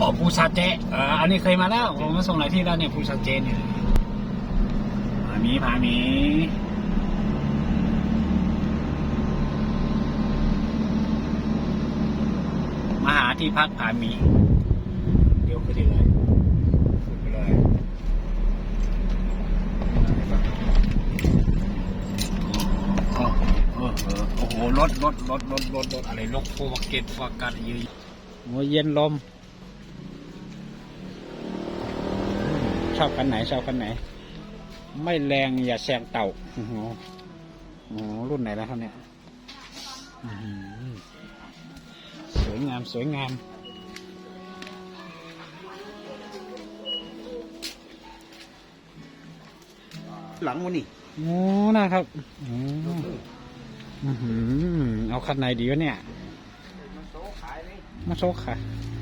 อ๋อภูซาเจอ่ออันนี้เคยมาแล้ว ผมมาส่งหลายที่แล้วเนี่ยภูซาเจเนี่ยผามีผามีมาหาที่พักผามี เดี๋ยวขึ้นไปเลยขึ้นไปเลยอ๋อเออเออโอ้โหรถรถรถรถรถรถอะไรรถโฟวเกตฟากัดยืนโอ้เย็นลม อบคันไหนชอบคันไหน ไม่แรงอย่าแซงเต่าโอ้โหโอ้โหรุ่นไหนแล้วครับเนี่ยอื้อหือสวยงามสวยงามหลังมันนี่โอ้นะครับอืมอื้อหือเอาคันไหนดีวะเนี่ยมันโตขายเลยมาโชคค่ะม